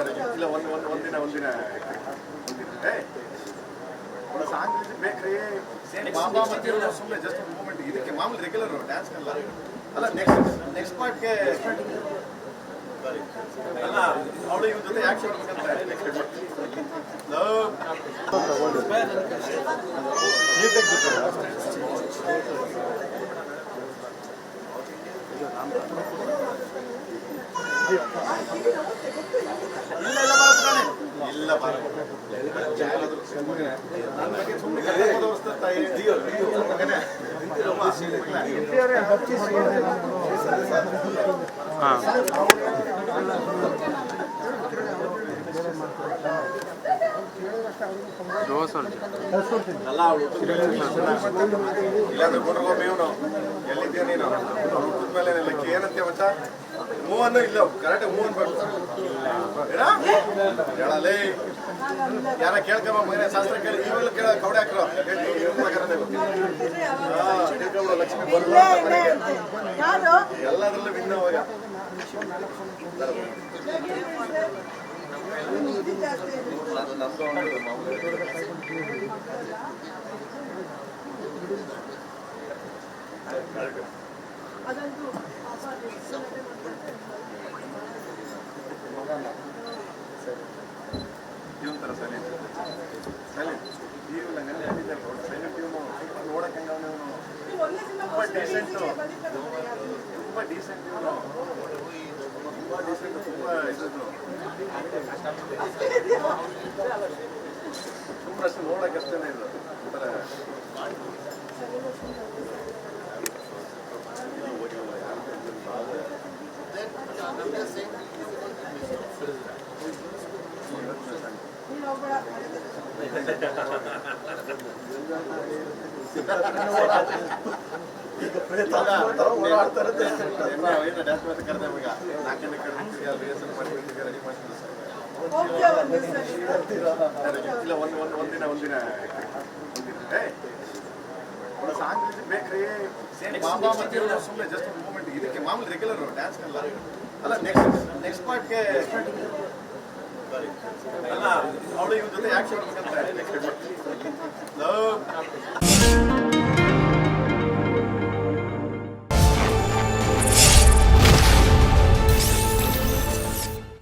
ಇಲ್ಲ ಒಂದು ಒಂದು ಒಂದಿನ ಒಂದಿನ ಒಂದು ಸಾಂಗ್ ಬೇಕ್ರಿ. ಬಾಬಾ ಮತ್ತೆ ಸುಮ್ಮನೆ ಜಸ್ಟ್ ಮೂಮೆಂಟ್ ಇದಕ್ಕೆ ಮಾಮೂಲಿ ರೆಗ್ಯುಲರ್ ಡ್ಯಾನ್ಸ್ ಅಲ್ಲ ಅಲ್ಲ ನೆಕ್ಸ್ಟ್ ನೆಕ್ಸ್ಟ್ ಪಾರ್ಟ್ಗೆ ಅಲ್ಲ ಅವಳು ಇವ್ರ ಜೊತೆ ಯಾಕೆ ಮಾಡ್ಬೇಕಂತ ನೆಕ್ಸ್ಟ್ ನೀವು ತೆಗ್ದು ಇಲ್ಲ ಬಾರ ನನ್ನ ಬಗ್ಗೆ ಸುಮ್ಮನೆ ಕಥೆ ಓದೋಸ್ತಾ ತಾಯಿ ಮಗನೇ ಅಲ್ಲ ಅವಳು ಇಲ್ಲಾಂದ್ರೆ ಗುಡ್ರಗೋ ಮೇವನು ಎಲ್ಲಿದ್ಯಾ ನೀನು ಹುಟ್ಟಿದ ಮೇಲೆ ಲೆಕ್ಕ ಏನಂತೆ ಮಚ್ಚ ಮೂವನ್ನು ಇಲ್ಲ ಕರೆಕ್ಟ್ ಮೂವ್ ಅನ್ಬೇಕು ಹೇಳಲೇ ಯಾರ ಕೇಳ್ಕೊಂಬ ಮಗನೇ ಶಾಸ್ತ್ರ ಕೇಳಿ ಇವೆಲ್ಲ ಕೇಳ ಕವಡೆ ಹಾಕ್ರೋ ಲಕ್ಷ್ಮಿ ಬರಲ್ಲ ಎಲ್ಲದರಲ್ಲೂ ವಿನ್ ಅವಾಗ ಅದು ನಮ್ದು ಒಂದು ಮಾಮೂಲಿ. ಅದಂತೂ ಇವನ್ ತರ ಸೈಲೆಂಟ್ ಸೈಲೆಂಟ್ ನೀವು ನಂಗೆ ಸೈಲೆಂಟ್ ಇವನು ನೋಡಕ್ಕೆ ಹೆಂಗ ಅವನು ಒಳ್ಳೆ ಸಿನಿಮಾ ತುಂಬಾ ಡೀಸೆಂಟ್ ಬಂದಿದ್ದಾರೆ ತುಂಬಾ ಡೀಸೆಂಟ್ ಸುಮ್ಮನೆ ಅಷ್ಟು ನೋಡಕ್ಕೆ ಅಷ್ಟೇನೆ ಇಲ್ಲ ಒಂಥರ ನೀನು ಒಬ್ಬಳ ಹೋಗ್ತೇವೆ ಒಂದು ಸರಿ ಒಂದು ಒಂದು ಒಂದಿನ ಒಂದಿನ ಸಾಂಗ್ ಬೇಕ್ರಿ ಬಾಬಾ ಮತ್ತೆ ಸುಮ್ಮನೆ ಜಸ್ಟ್ ಮೂಮೆಂಟ್ ಇದಕ್ಕೆ ಮಾಮೂಲಿ ರೆಗ್ಯುಲರ್ ಡ್ಯಾನ್ಸ್ ಅಲ್ಲ ಅಲ್ಲ ನೆಕ್ಸ್ಟ್ ನೆಕ್ಸ್ಟ್ ಪಾರ್ಟ್ಗೆ ಅವಳು ಇವ್ರ ಜೊತೆ ಯಾಕೆ ಮಾಡ್ಬೇಕಂತ